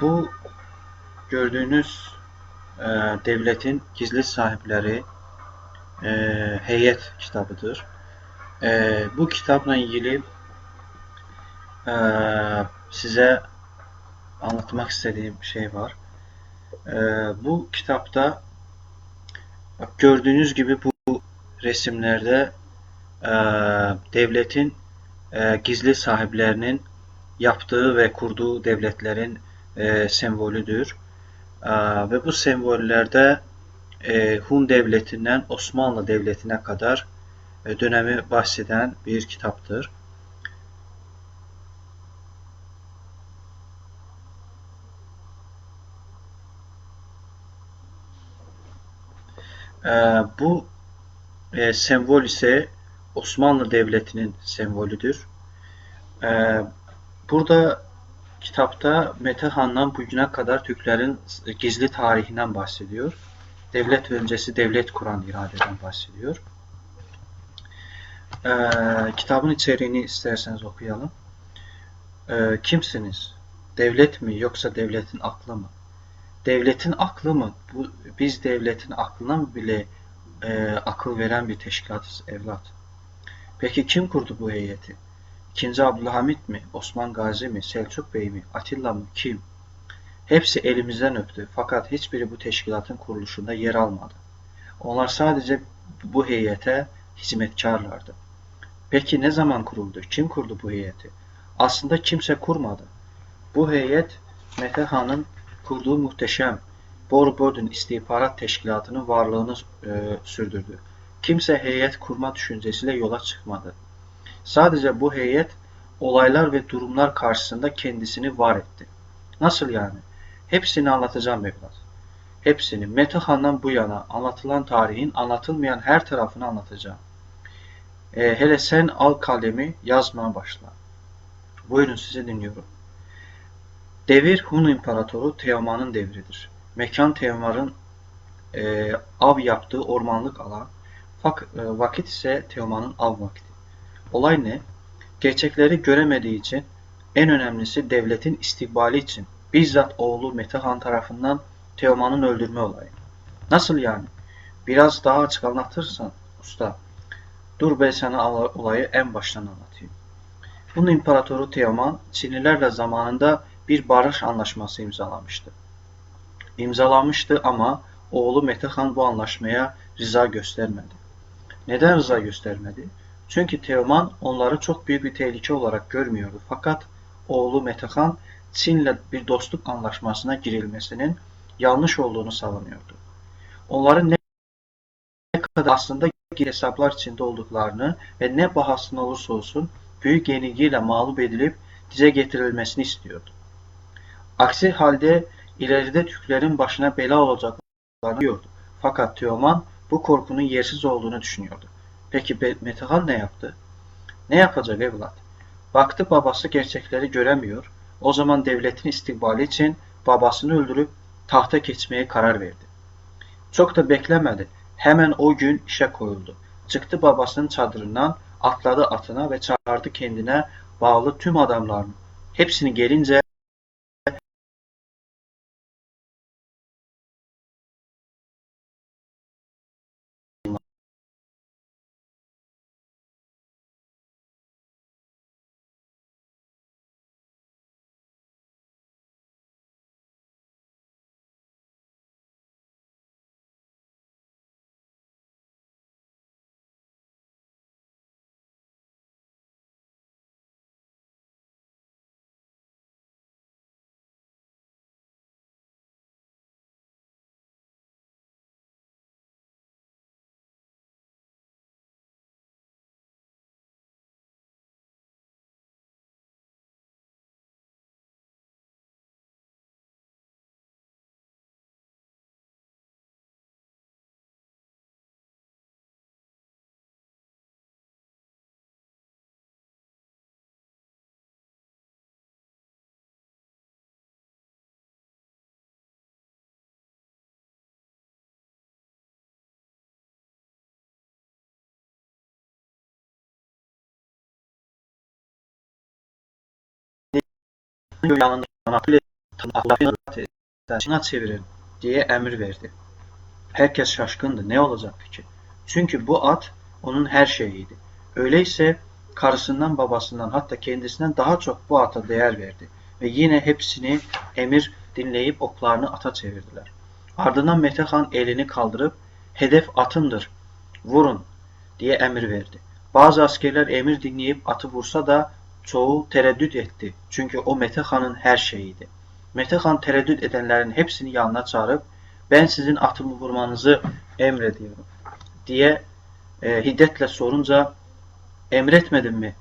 Bu gördüğünüz e, devletin gizli sahipleri e, heyet kitabıdır. E, bu kitapla ilgili e, size anlatmak istediğim şey var. E, bu kitapta gördüğünüz gibi bu resimlerde e, devletin e, gizli sahiplerinin yaptığı ve kurduğu devletlerin e, sembolüdür. E, ve bu sembollerde e, Hun devletinden Osmanlı devletine kadar e, dönemi bahseden bir kitaptır. E, bu e, sembol ise Osmanlı Devleti'nin sembolüdür. E, burada kitapta Mete Han'dan bugüne kadar Türklerin gizli tarihinden bahsediyor. Devlet öncesi devlet kuran iradeden bahsediyor. E, kitabın içeriğini isterseniz okuyalım. E, kimsiniz? Devlet mi yoksa devletin aklı mı? Devletin aklı mı? Bu, biz devletin aklına bile e, akıl veren bir teşkilatız evlat? Peki kim kurdu bu heyeti? İkinci Abdülhamit mi? Osman Gazi mi? Selçuk Bey mi? Atilla mı? Kim? Hepsi elimizden öptü fakat hiçbiri bu teşkilatın kuruluşunda yer almadı. Onlar sadece bu heyete hizmetkarlardı. Peki ne zaman kuruldu? Kim kurdu bu heyeti? Aslında kimse kurmadı. Bu heyet Mete Han'ın kurduğu muhteşem Borbodun istihbarat teşkilatının varlığını e, sürdürdü. Kimse heyet kurma düşüncesiyle yola çıkmadı. Sadece bu heyet olaylar ve durumlar karşısında kendisini var etti. Nasıl yani? Hepsini anlatacağım evlat. Hepsini Mete Han'dan bu yana anlatılan tarihin anlatılmayan her tarafını anlatacağım. E, hele sen al kalemi yazmaya başla. Buyurun sizi dinliyorum. Devir Hun İmparatoru Teoman'ın devridir. Mekan Teoman'ın e, av yaptığı ormanlık alan, fak, e, vakit ise Teoman'ın av vakti. Olay ne? Gerçekleri göremediği için en önemlisi devletin istikbali için bizzat oğlu Mete Han tarafından Teoman'ın öldürme olayı. Nasıl yani? Biraz daha açık anlatırsan usta. Dur ben sana olayı en baştan anlatayım. Hun İmparatoru Teoman Çinlilerle zamanında bir barış anlaşması imzalamıştı. İmzalamıştı ama oğlu Mete Han bu anlaşmaya rıza göstermedi. Neden rıza göstermedi? Çünkü Teoman onları çok büyük bir tehlike olarak görmüyordu. Fakat oğlu Mete Han Çin'le bir dostluk anlaşmasına girilmesinin yanlış olduğunu savunuyordu. Onların ne kadar aslında hesaplar içinde olduklarını ve ne bahasına olursa olsun büyük yenilgiyle mağlup edilip dize getirilmesini istiyordu. Aksi halde ileride Türklerin başına bela olacaklarını biliyordu. Fakat Teoman bu korkunun yersiz olduğunu düşünüyordu. Peki Metehan ne yaptı? Ne yapacak evlat? Baktı babası gerçekleri göremiyor. O zaman devletin istikbali için babasını öldürüp tahta geçmeye karar verdi. Çok da beklemedi. Hemen o gün işe koyuldu. Çıktı babasının çadırından, atladı atına ve çağırdı kendine bağlı tüm adamlarını. Hepsini gelince yanında Tanrı'na çevirin diye emir verdi. Herkes şaşkındı. Ne olacak peki? Çünkü bu at onun her şeyiydi. Öyleyse karısından babasından hatta kendisinden daha çok bu ata değer verdi. Ve yine hepsini emir dinleyip oklarını ata çevirdiler. Ardından Mete Han elini kaldırıp hedef atındır vurun diye emir verdi. Bazı askerler emir dinleyip atı vursa da çoğu tereddüt etti. Çünkü o Mete Han'ın her şeyiydi. Mete Han tereddüt edenlerin hepsini yanına çağırıp ben sizin atımı vurmanızı emrediyorum diye e, hiddetle sorunca emretmedin mi?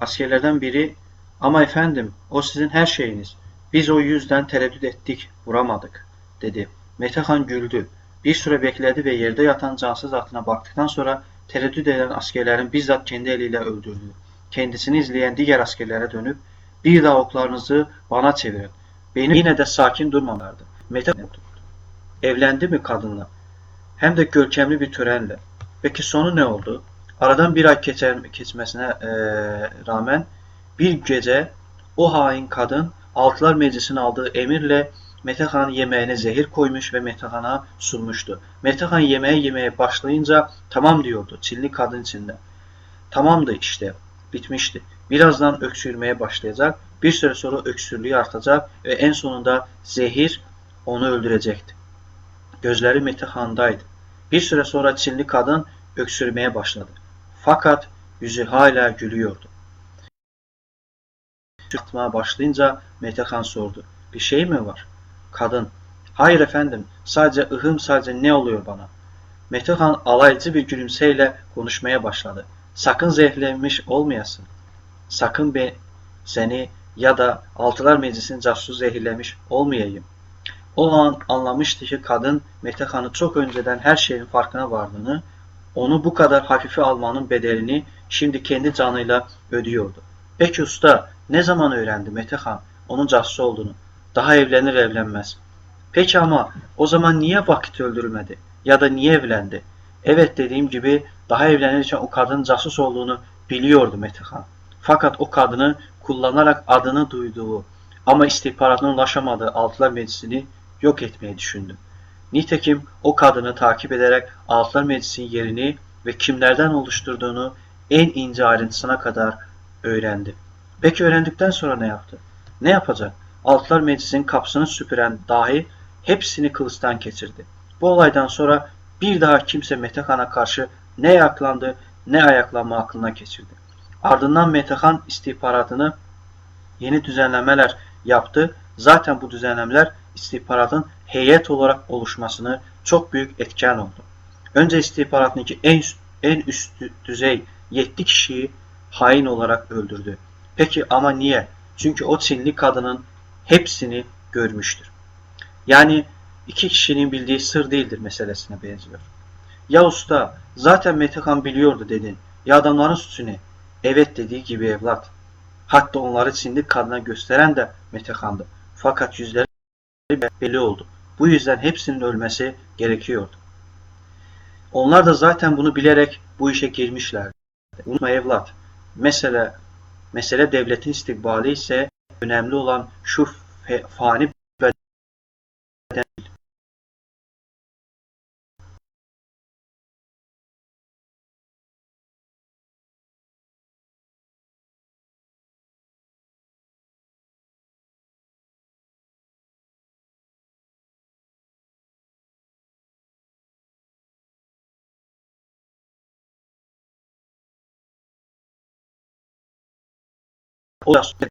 Askerlerden biri ama efendim o sizin her şeyiniz. Biz o yüzden tereddüt ettik, vuramadık dedi. Mete Han güldü. Bir süre bekledi ve yerde yatan cansız atına baktıktan sonra tereddüt eden askerlerin bizzat kendi eliyle öldürdü. Kendisini izleyen diğer askerlere dönüp bir daha oklarınızı bana çevirin. Beni yine de sakin durmalardı. Mete. Evlendi mi kadınla? Hem de görkemli bir törenle. Peki sonu ne oldu? Aradan bir ay geçer, geçmesine e, rağmen bir gece o hain kadın Altılar Meclisi'nin aldığı emirle Metehan'ın yemeğine zehir koymuş ve Metehan'a sunmuştu. Metehan yemeğe yemeye başlayınca tamam diyordu Çinli kadın içinde. Tamamdı işte, bitmişti. Birazdan öksürmeye başlayacak, bir süre sonra öksürlüğü artacak ve en sonunda zehir onu öldürecekti. Gözleri Metehan'daydı. Bir süre sonra Çinli kadın öksürmeye başladı. Fakat yüzü hala gülüyordu. Atmaya başlayınca Metehan sordu. Bir şey mi var? Kadın. Hayır efendim. Sadece ıhım sadece ne oluyor bana? Metehan alaycı bir gülümseyle konuşmaya başladı. Sakın zehirlenmiş olmayasın. Sakın ben seni ya da Altılar Meclisi'nin casusu zehirlemiş olmayayım. O an anlamıştı ki kadın Metehan'ı çok önceden her şeyin farkına vardığını, onu bu kadar hafife almanın bedelini şimdi kendi canıyla ödüyordu. Peki usta ne zaman öğrendi Metehan onun casus olduğunu? Daha evlenir evlenmez. Peki ama o zaman niye vakit öldürmedi? Ya da niye evlendi? Evet dediğim gibi daha evlenirken o kadın casus olduğunu biliyordu Metehan. Fakat o kadını kullanarak adını duyduğu ama istihbaratına ulaşamadığı Altılar Meclisi'ni yok etmeyi düşündü. Nitekim o kadını takip ederek Altılar Meclisi'nin yerini ve kimlerden oluşturduğunu en ince ayrıntısına kadar öğrendi. Peki öğrendikten sonra ne yaptı? Ne yapacak? Altılar Meclisi'nin kapısını süpüren dahi hepsini kılıçtan geçirdi. Bu olaydan sonra bir daha kimse Metehan'a karşı ne ayaklandı ne ayaklanma aklına geçirdi. Ardından Metehan istihbaratını yeni düzenlemeler yaptı. Zaten bu düzenlemeler istihbaratın heyet olarak oluşmasını çok büyük etken oldu. Önce istihbaratındaki en, en üst düzey 7 kişiyi hain olarak öldürdü. Peki ama niye? Çünkü o Çinli kadının hepsini görmüştür. Yani iki kişinin bildiği sır değildir meselesine benziyor. Ya usta zaten Metehan biliyordu dedin. Ya adamların suçu ne? Evet dediği gibi evlat. Hatta onları Çinli kadına gösteren de Metehan'dı. Fakat yüzleri belli oldu. Bu yüzden hepsinin ölmesi gerekiyordu. Onlar da zaten bunu bilerek bu işe girmişlerdi. Unutma evlat. Mesele, mesele devletin istikbali ise önemli olan şu fani beden o